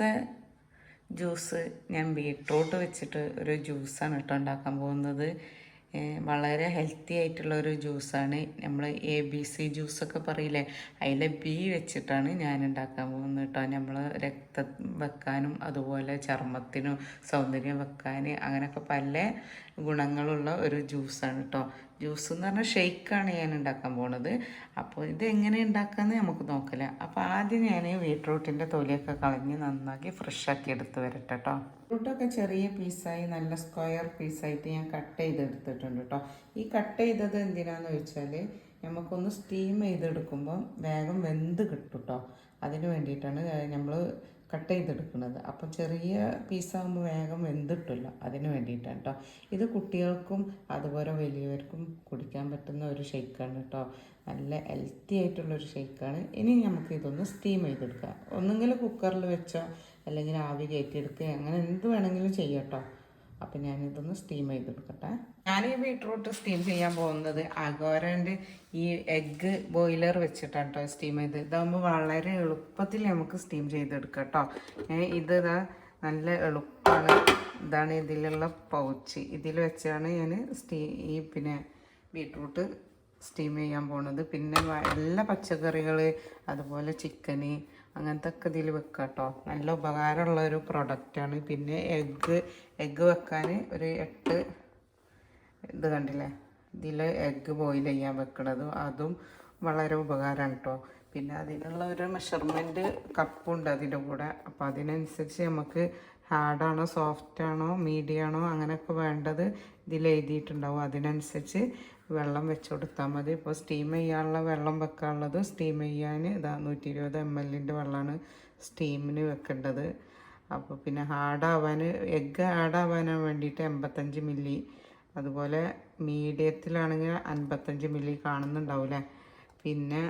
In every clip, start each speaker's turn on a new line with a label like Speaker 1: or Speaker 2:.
Speaker 1: ഇന്നത്തെ ജ്യൂസ് ഞാൻ ബീട്രൂട്ട് വെച്ചിട്ട് ഒരു ജ്യൂസാണ് കേട്ടോ ഉണ്ടാക്കാൻ പോകുന്നത്. വളരെ ഹെൽത്തി ആയിട്ടുള്ള ഒരു ജ്യൂസാണ്. നമ്മൾ എ ബി സി ജ്യൂസൊക്കെ പറയില്ലേ? അതിലെ ബി വെച്ചിട്ടാണ് ഞാൻ ഉണ്ടാക്കാൻ പോകുന്നത് കേട്ടോ. നമ്മൾ രക്തം വെക്കാനും അതുപോലെ ചർമ്മത്തിനും സൗന്ദര്യം വെക്കാൻ അങ്ങനെയൊക്കെ പല ഗുണങ്ങളുള്ള ഒരു ജ്യൂസാണ് കേട്ടോ. ജ്യൂസ് എന്ന് പറഞ്ഞാൽ ഷെയ്ക്കാണ് ഞാൻ ഉണ്ടാക്കാൻ പോണത്. അപ്പോൾ ഇത് എങ്ങനെ ഉണ്ടാക്കാമെന്ന് നമുക്ക് നോക്കില്ല അപ്പോൾ ആദ്യം ഞാൻ ബീട്രൂട്ടിന്റെ തൊലിയൊക്കെ കളഞ്ഞ് നന്നാക്കി ഫ്രഷാക്കി എടുത്ത് വരട്ടെ കേട്ടോ ബീട്രൂട്ടൊക്കെ ചെറിയ പീസായി നല്ല സ്ക്വയർ പീസായിട്ട് ഞാൻ കട്ട് ചെയ്തെടുത്തിട്ടുണ്ട് കേട്ടോ ഈ കട്ട് ചെയ്തത് എന്തിനാന്ന് വെച്ചാൽ നമുക്കൊന്ന് സ്റ്റീം ചെയ്തെടുക്കുമ്പോൾ വേഗം വെന്ത് കിട്ടും കേട്ടോ അതിന് വേണ്ടിയിട്ടാണ് നമ്മൾ കട്ട് ചെയ്തെടുക്കുന്നത്. അപ്പം ചെറിയ പീസാകുമ്പോൾ വേഗം വെന്തിട്ടില്ല. അതിന് വേണ്ടിയിട്ടാണ് കേട്ടോ ഇത് കുട്ടികൾക്കും അതുപോലെ വലിയവർക്കും കുടിക്കാൻ പറ്റുന്ന ഒരു ഷെയ്ക്കാണ് കേട്ടോ നല്ല ഹെൽത്തി ആയിട്ടുള്ളൊരു ഷെയ്ക്കാണ് ഇനി നമുക്ക് ഇതൊന്ന് സ്റ്റീം ചെയ്തെടുക്കാം. ഒന്നുകിൽ കുക്കറിൽ വെച്ചോ അല്ലെങ്കിൽ ആവി കയറ്റിയെടുക്കുക. അങ്ങനെ എന്ത് വേണമെങ്കിലും ചെയ്യാം കേട്ടോ അപ്പം ഞാനിതൊന്ന് സ്റ്റീം ചെയ്തെടുക്കട്ടെ. ഞാൻ ഈ ബീട്രൂട്ട് സ്റ്റീം ചെയ്യാൻ പോകുന്നത് അഗോരന്റെ ഈ എഗ്ഗ് ബോയിലർ വെച്ചിട്ടാണ് കേട്ടോ സ്റ്റീം ചെയ്ത്. ഇതാകുമ്പോൾ വളരെ എളുപ്പത്തിൽ നമുക്ക് സ്റ്റീം ചെയ്തെടുക്കാം കേട്ടോ ഇത് ഇതാ നല്ല എളുപ്പമാണ് ഇതാണ് ഇതിലുള്ള പൗച്ച് ഇതിൽ വെച്ചാണ് ഞാൻ സ്റ്റീ ഈ പിന്നെ ബീട്രൂട്ട് സ്റ്റീം ചെയ്യാൻ പോണത്. പിന്നെ എല്ലാ പച്ചക്കറികൾ അതുപോലെ ചിക്കന് അങ്ങനത്തെ ഒക്കെ ഇതിൽ വെക്കാം കേട്ടോ നല്ല ഉപകാരമുള്ള ഒരു പ്രൊഡക്റ്റാണ് പിന്നെ എഗ്ഗ് എഗ്ഗ് വെക്കാൻ ഒരു എട്ട് ഇത് കണ്ടില്ലേ? ഇതിൽ എഗ്ഗ് ബോയിൽ ചെയ്യാൻ വെക്കണത്. അതും വളരെ ഉപകാരമാണ് കേട്ടോ പിന്നെ അതിനുള്ള ഒരു മെഷർമെന്റ് കപ്പുണ്ട് അതിന്റെ കൂടെ. അപ്പോൾ അതിനനുസരിച്ച് നമുക്ക് ഹാർഡാണോ സോഫ്റ്റ് ആണോ മീഡിയം ആണോ അങ്ങനെയൊക്കെ വേണ്ടത് ഇതിൽ എഴുതിയിട്ടുണ്ടാവും. അതിനനുസരിച്ച് വെള്ളം വെച്ച് കൊടുത്താൽ മതി. ഇപ്പോൾ സ്റ്റീം ചെയ്യാനുള്ള വെള്ളം വെക്കാനുള്ളത് സ്റ്റീം ചെയ്യാൻ ഇതാ നൂറ്റി ഇരുപത് എം എല്ലിന്റെ വെള്ളമാണ് സ്റ്റീമിന് വെക്കേണ്ടത്. അപ്പോൾ പിന്നെ ഹാർഡാവാൻ എഗ്ഗ് ഹാർഡാവാനാൻ വേണ്ടിയിട്ട് എൺപത്തഞ്ച് മില്ലി അതുപോലെ മീഡിയത്തിലാണെങ്കിൽ അൻപത്തഞ്ച് മില്ലി കാണുന്നുണ്ടാവില്ലേ? പിന്നെ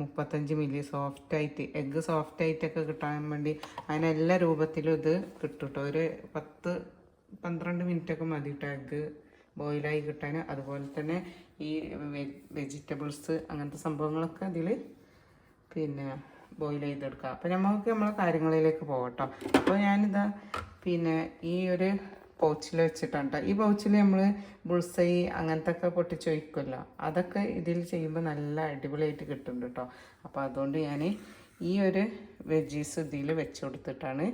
Speaker 1: മുപ്പത്തഞ്ച് മില്ലി സോഫ്റ്റ് ആയിട്ട് എഗ്ഗ് സോഫ്റ്റ് ആയിട്ടൊക്കെ കിട്ടാൻ വേണ്ടി അതിനെല്ലാ രൂപത്തിലും ഇത് കിട്ടും കേട്ടോ ഒരു പത്ത് പന്ത്രണ്ട് മിനിറ്റൊക്കെ മതി കേട്ടോ എഗ്ഗ് ബോയിലായി കിട്ടാൻ അതുപോലെ തന്നെ ഈ വെജിറ്റബിൾസ് അങ്ങനത്തെ സംഭവങ്ങളൊക്കെ അതിൽ പിന്നെ ബോയിൽ ചെയ്തെടുക്കുക അപ്പോൾ നമുക്ക് നമ്മളെ കാര്യങ്ങളിലേക്ക് പോകട്ടോ അപ്പോൾ ഞാനിതാ പിന്നെ ഈ ഒരു പൗച്ചിൽ വെച്ചിട്ടുണ്ട് ഈ പൗച്ചിൽ നമ്മൾ ബുൾസൈ അങ്ങനത്തെ ഒക്കെ പൊട്ടിച്ച് വയ്ക്കുമല്ലോ അതൊക്കെ ഇതിൽ ചെയ്യുമ്പോൾ നല്ല അടിപൊളിയായിട്ട് കിട്ടുന്നുണ്ട് കേട്ടോ അപ്പോൾ അതുകൊണ്ട് ഞാൻ ഈ ഒരു വെജീസ് ഇതിൽ വെച്ച് കൊടുത്തിട്ടാണ്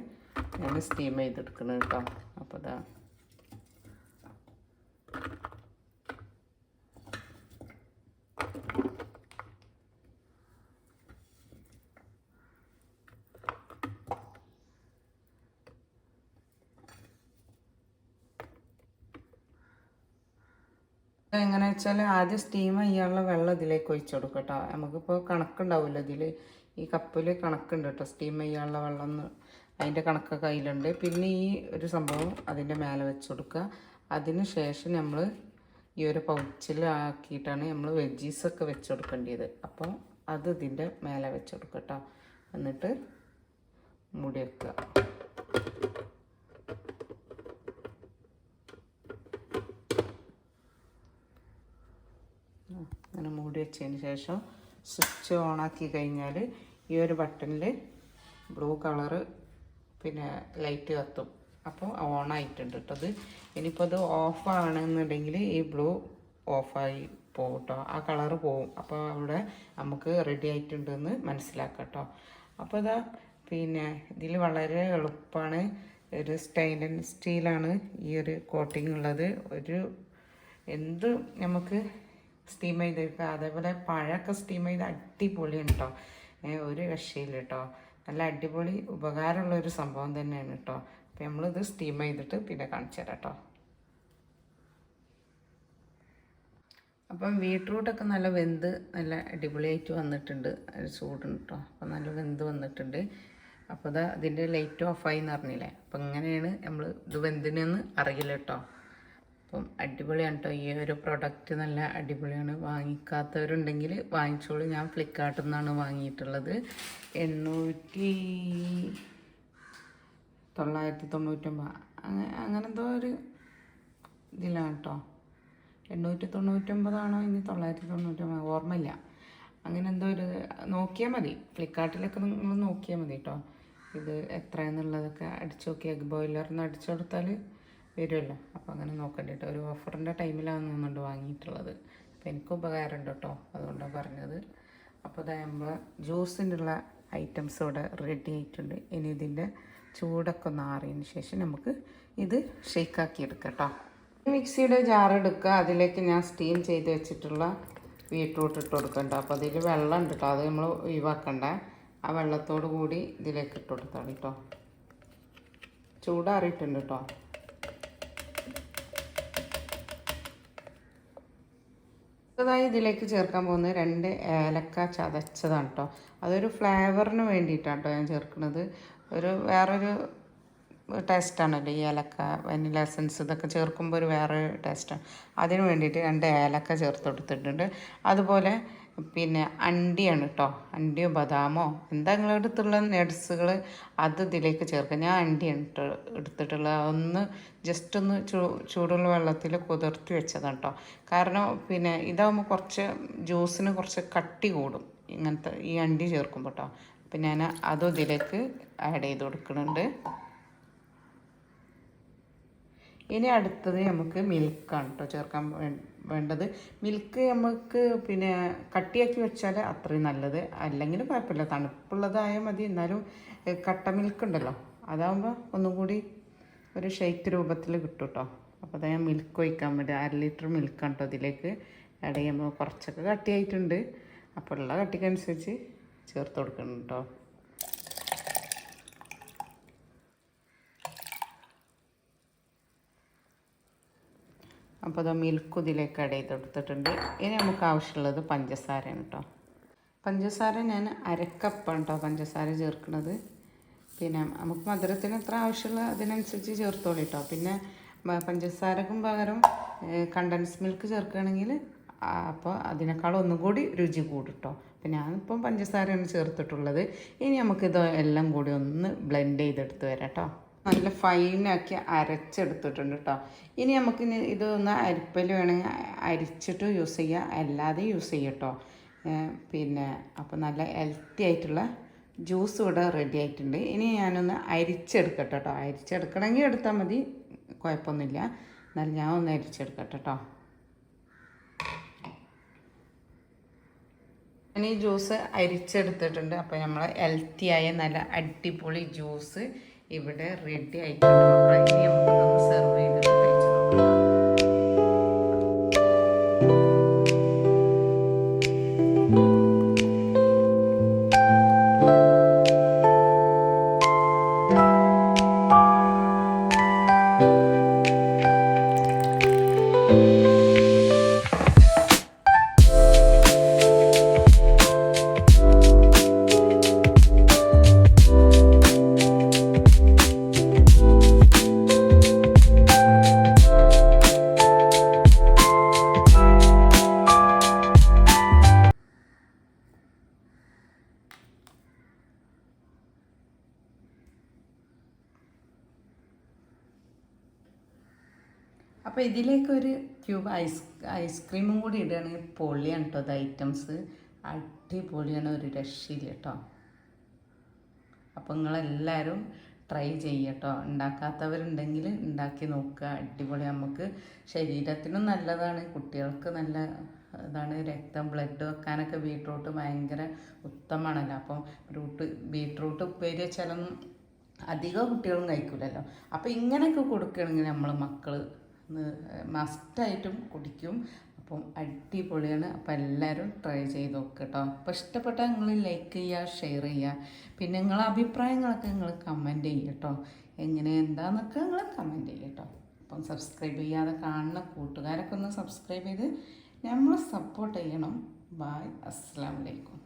Speaker 1: ഞാൻ സ്റ്റീം ചെയ്തെടുക്കുന്നത് കേട്ടോ അപ്പോൾ ഇതാ എങ്ങനെ വെച്ചാൽ ആദ്യം സ്റ്റീം ചെയ്യാനുള്ള വെള്ളം ഇതിലേക്ക് ഒഴിച്ചു കൊടുക്കും കേട്ടോ. നമുക്കിപ്പോൾ കണക്കുണ്ടാവില്ല ഇതിൽ ഈ കപ്പിൽ കണക്കുണ്ട് കേട്ടോ സ്റ്റീം ചെയ്യാനുള്ള വെള്ളം അതിന്റെ കണക്കൊക്കെ അതിലുണ്ട് പിന്നെ ഈ ഒരു സംഭവം അതിന്റെ മേലെ വെച്ച് കൊടുക്കുക. അതിന് ശേഷം നമ്മൾ ഈ ഒരു പൗച്ചിൽ ആക്കിയിട്ടാണ് നമ്മൾ വെജീസൊക്കെ വെച്ച് കൊടുക്കേണ്ടത് അപ്പോൾ അത് ഇതിന്റെ മേലെ വെച്ച് കൊടുക്കുക കേട്ടോ. എന്നിട്ട് മൂടി വെക്കുക അങ്ങനെ മൂടി വെച്ചതിന് ശേഷം സ്വിച്ച് ഓണാക്കി കഴിഞ്ഞാൽ ഈ ഒരു ബട്ടണിൽ ബ്ലൂ കളറ് പിന്നെ ലൈറ്റ് കത്തും. അപ്പോൾ ഓണായിട്ടുണ്ട് കേട്ടോ അത്. ഇനിയിപ്പോൾ അത് ഓഫ് ആണെന്നുണ്ടെങ്കിൽ ഈ ബ്ലൂ ഓഫായി പോകും കേട്ടോ ആ കളറ് പോവും. അപ്പോൾ അവിടെ നമുക്ക് റെഡി ആയിട്ടുണ്ടെന്ന് മനസ്സിലാക്കാം കേട്ടോ അപ്പോൾ ഇതാ പിന്നെ ഇതിൽ വളരെ എളുപ്പമാണ് ഒരു സ്റ്റൈൻലെസ് സ്റ്റീലാണ് ഈ ഒരു കോട്ടിംഗ് ഉള്ളത്. ഒരു എന്ത് നമുക്ക് സ്റ്റീം ചെയ്തെടുക്കുക അതേപോലെ പഴമൊക്കെ സ്റ്റീം ചെയ്ത് അടിപൊളിയാണ് കേട്ടോ ഒരു രക്ഷയില്ല കേട്ടോ നല്ല അടിപൊളി ഉപകാരമുള്ള ഒരു സംഭവം തന്നെയാണ് കേട്ടോ അപ്പം നമ്മളിത് സ്റ്റീം ചെയ്തിട്ട് പിന്നെ കാണിച്ചു തരാം കേട്ടോ അപ്പം ബീട്രൂട്ടൊക്കെ നല്ല വെന്ത് നല്ല അടിപൊളിയായിട്ട് വന്നിട്ടുണ്ട്. ചൂടുണ്ട് കേട്ടോ അപ്പം നല്ല വെന്ത് വന്നിട്ടുണ്ട്. അപ്പോൾ ഇതാ അതിന്റെ ലൈറ്റ് ഓഫായി എന്ന് പറഞ്ഞില്ലേ? അപ്പം ഇങ്ങനെയാണ് നമ്മൾ ഇത് വെന്തിനെന്ന് അറിയില്ല കേട്ടോ അപ്പം അടിപൊളിയാണ് കേട്ടോ ഈ ഒരു പ്രൊഡക്റ്റ് നല്ല അടിപൊളിയാണ്. വാങ്ങിക്കാത്തവരുണ്ടെങ്കിൽ വാങ്ങിച്ചോളൂ. ഞാൻ ഫ്ലിപ്കാർട്ടിൽ നിന്നാണ് വാങ്ങിയിട്ടുള്ളത്. എണ്ണൂറ്റി തൊള്ളായിരത്തി തൊണ്ണൂറ്റൊമ്പത്. അങ്ങനെ അങ്ങനെ എന്തോ ഒരു ഇതിലാണ് കേട്ടോ എണ്ണൂറ്റി തൊണ്ണൂറ്റൊമ്പതാണോ? ഇനി തൊള്ളായിരത്തി തൊണ്ണൂറ്റൊമ്പത്. ഓർമ്മയില്ല. അങ്ങനെ എന്തോ ഒരു നോക്കിയാൽ മതി. ഫ്ലിപ്കാർട്ടിലൊക്കെ നിങ്ങൾ നോക്കിയാൽ മതി കേട്ടോ ഇത് എത്രയെന്നുള്ളതൊക്കെ അടിച്ചു നോക്കി. എഗ് ബോയിലറിന്ന് അടിച്ചു കൊടുത്താൽ വരുമല്ലോ. അപ്പോൾ അങ്ങനെ നോക്കണ്ട കേട്ടോ. ഒരു ഓഫറിന്റെ ടൈമിലാണ് നിന്നുകൊണ്ട് വാങ്ങിയിട്ടുള്ളത്. അപ്പോൾ എനിക്ക് ഉപകാരമുണ്ട് കേട്ടോ. അതുകൊണ്ടാണ് പറഞ്ഞത്. അപ്പോൾ അതാകുമ്പോൾ നമ്മൾ ജ്യൂസിനുള്ള ഐറ്റംസ് ഇവിടെ റെഡി ആയിട്ടുണ്ട്. ഇനി ഇതിന്റെ ചൂടൊക്കെ ഒന്ന് ആറിയതിന് ശേഷം നമുക്ക് ഇത് ഷെയ്ക്കാക്കി എടുക്കാം കേട്ടോ. മിക്സിയുടെ ജാർ എടുക്കുക. അതിലേക്ക് ഞാൻ സ്റ്റീം ചെയ്ത് വെച്ചിട്ടുള്ള ബീട്രൂട്ട് ഇട്ട് കൊടുക്കണ്ട. അപ്പോൾ അതിൽ വെള്ളം ഉണ്ട് കേട്ടോ. അത് നമ്മൾ ഒഴിവാക്കണ്ട. ആ വെള്ളത്തോട് കൂടി ഇതിലേക്ക് ഇട്ട് കൊടുത്താൽ കേട്ടോ. ചൂടാറിയിട്ടുണ്ട് കേട്ടോ. അടുത്തതായി ഇതിലേക്ക് ചേർക്കാൻ പോകുന്നത് രണ്ട് ഏലക്ക ചതച്ചതാണ് കേട്ടോ അതൊരു ഫ്ലേവറിന് വേണ്ടിയിട്ടാണ് കേട്ടോ ഞാൻ ചേർക്കുന്നത്. ഒരു വേറൊരു ടേസ്റ്റാണല്ലോ ഈ ഏലക്ക വനില എസൻസ് ഇതൊക്കെ ചേർക്കുമ്പോൾ ഒരു വേറെ ടേസ്റ്റാണ്. അതിന് വേണ്ടിയിട്ട് രണ്ട് ഏലക്ക ചേർത്ത് കൊടുത്തിട്ടുണ്ട്. അതുപോലെ പിന്നെ അണ്ടിയാണ് കേട്ടോ അണ്ടിയോ ബദാമോ. എന്താ നിങ്ങളുടെ അടുത്തുള്ള നട്സുകൾ അത് ഇതിലേക്ക് ചേർക്കുക. ഞാൻ അണ്ടിയാണ് എടുത്തിട്ടുള്ളത് അതൊന്ന് ജസ്റ്റ് ഒന്ന് ചൂ ചൂടുള്ള വെള്ളത്തിൽ കുതിർത്തി വെച്ചതാണ് കേട്ടോ കാരണം പിന്നെ ഇതാകുമ്പോൾ കുറച്ച് ജ്യൂസിന് കുറച്ച് കട്ടി കൂടും. ഇങ്ങനത്തെ ഈ അണ്ടി ചേർക്കുമ്പോൾ കേട്ടോ അപ്പം ഞാൻ അതും ഇതിലേക്ക് ആഡ് ചെയ്ത് കൊടുക്കുന്നുണ്ട്. ഇനി അടുത്തത് നമുക്ക് മിൽക്കാണ് കേട്ടോ ചേർക്കാൻ വേ- വേണ്ടത്. മിൽക്ക് നമുക്ക് പിന്നെ കട്ടിയാക്കി വെച്ചാൽ അത്രയും നല്ലത്. അല്ലെങ്കിൽ കുഴപ്പമില്ല. തണുപ്പുള്ളതായാൽ മതി. എന്നാലും കട്ട മിൽക്ക് ഉണ്ടല്ലോ അതാകുമ്പോൾ ഒന്നും കൂടി ഒരു ഷെയ്ക്ക് രൂപത്തിൽ കിട്ടും കേട്ടോ അപ്പോൾ അതായത് ഞാൻ മിൽക്ക് ഒഴിക്കാൻ വേണ്ടി അര ലിറ്റർ മിൽക്ക് കേട്ടോ ഇതിലേക്ക് ഇടയുമ്പോൾ കുറച്ചൊക്കെ കട്ടിയായിട്ടുണ്ട്. അപ്പോൾ ഉള്ള കട്ടിക്കനുസരിച്ച് ചേർത്ത് കൊടുക്കണം കേട്ടോ അപ്പോൾ അത് മിൽക്ക് ഇതിലേക്ക് ആഡ് ചെയ്ത് കൊടുത്തിട്ടുണ്ട്. ഇനി നമുക്ക് ആവശ്യമുള്ളത് പഞ്ചസാരയാണ് കേട്ടോ പഞ്ചസാര ഞാൻ അരക്കപ്പാണ് കേട്ടോ പഞ്ചസാര ചേർക്കുന്നത്. പിന്നെ നമുക്ക് മധുരത്തിന് എത്ര ആവശ്യമുള്ള അതിനനുസരിച്ച് ചേർത്തോളൂ കേട്ടോ പിന്നെ പഞ്ചസാരക്കും പകരം കണ്ടൻസ് മിൽക്ക് ചേർക്കുകയാണെങ്കിൽ അപ്പോൾ അതിനേക്കാൾ ഒന്നും കൂടി രുചി കൂടും കേട്ടോ അപ്പം ഞാനിപ്പം പഞ്ചസാരയാണ് ചേർത്തിട്ടുള്ളത്. ഇനി നമുക്കിത് എല്ലാം കൂടി ഒന്ന് ബ്ലെൻഡ് ചെയ്തെടുത്ത് വരാം കേട്ടോ നല്ല ഫൈനാക്കി അരച്ചെടുത്തിട്ടുണ്ട് കേട്ടോ ഇനി നമുക്ക് ഇത് ഇതൊന്ന് അരിപ്പൽ വേണമെങ്കിൽ അരിച്ചിട്ട് യൂസ് ചെയ്യുക അല്ലാതെ യൂസ് ചെയ്യുക കേട്ടോ പിന്നെ അപ്പോൾ നല്ല ഹെൽത്തി ആയിട്ടുള്ള ജ്യൂസ് ഇവിടെ റെഡി ആയിട്ടുണ്ട്. ഇനി ഞാനൊന്ന് അരിച്ചെടുക്കട്ടെ കേട്ടോ അരിച്ചെടുക്കണമെങ്കിൽ എടുത്താൽ മതി. കുഴപ്പമൊന്നുമില്ല. എന്നാലും ഞാൻ ഒന്ന് അരിച്ചെടുക്കട്ടെ കേട്ടോ ഞാൻ ഈ ജ്യൂസ് അരിച്ചെടുത്തിട്ടുണ്ട് അപ്പോൾ നമ്മൾ ഹെൽത്തിയായ നല്ല അടിപൊളി ജ്യൂസ് ഇവിടെ റെഡി ആയിട്ടുണ്ട്. ഇനി നമുക്കൊന്ന് സെർവ് അപ്പോൾ ഇതിലേക്ക് ഒരു ക്യൂബ് ഐസ് ഐസ്ക്രീമും കൂടി ഇടുകയാണെങ്കിൽ പൊളിയാണ് കേട്ടോ അത് ഐറ്റംസ് അടിപൊളിയാണ് ഒരു രക്ഷയില്ല കേട്ടോ അപ്പോൾ നിങ്ങളെല്ലാവരും ട്രൈ ചെയ്യട്ടോ ഉണ്ടാക്കാത്തവരുണ്ടെങ്കിൽ ഉണ്ടാക്കി നോക്കുക അടിപൊളി. നമുക്ക് ശരീരത്തിനും നല്ലതാണ്. കുട്ടികൾക്ക് നല്ല ഇതാണ്. രക്തം ബ്ലഡ് വെക്കാനൊക്കെ ബീട്രൂട്ട് ഭയങ്കര ഉത്തമമാണല്ലോ. അപ്പം റൂട്ട് ബീട്രൂട്ട് ഉപ്പേരി വെച്ചാലൊന്നും അധികം കുട്ടികളും കഴിക്കില്ലല്ലോ അപ്പോൾ ഇങ്ങനെയൊക്കെ കൊടുക്കുകയാണെങ്കിൽ നമ്മൾ മക്കൾ മസ്റ്റായിട്ടും കുടിക്കും. അപ്പം അടിപൊളിയാണ്. അപ്പം എല്ലാവരും ട്രൈ ചെയ്ത് നോക്ക് കേട്ടോ അപ്പോൾ ഇഷ്ടപ്പെട്ടാൽ നിങ്ങൾ ലൈക്ക് ചെയ്യുക ഷെയർ ചെയ്യുക. പിന്നെ നിങ്ങളെ അഭിപ്രായങ്ങളൊക്കെ നിങ്ങൾ കമന്റ് ചെയ്യുക കേട്ടോ എങ്ങനെ എന്താണെന്നൊക്കെ നിങ്ങൾ കമന്റ് ചെയ്യുക കേട്ടോ അപ്പം സബ്സ്ക്രൈബ് ചെയ്യാതെ കാണുന്ന കൂട്ടുകാരൊക്കെ ഒന്ന് സബ്സ്ക്രൈബ് ചെയ്ത് നമ്മൾ സപ്പോർട്ട് ചെയ്യണം. ബായ് അസ്സാം വലൈക്കും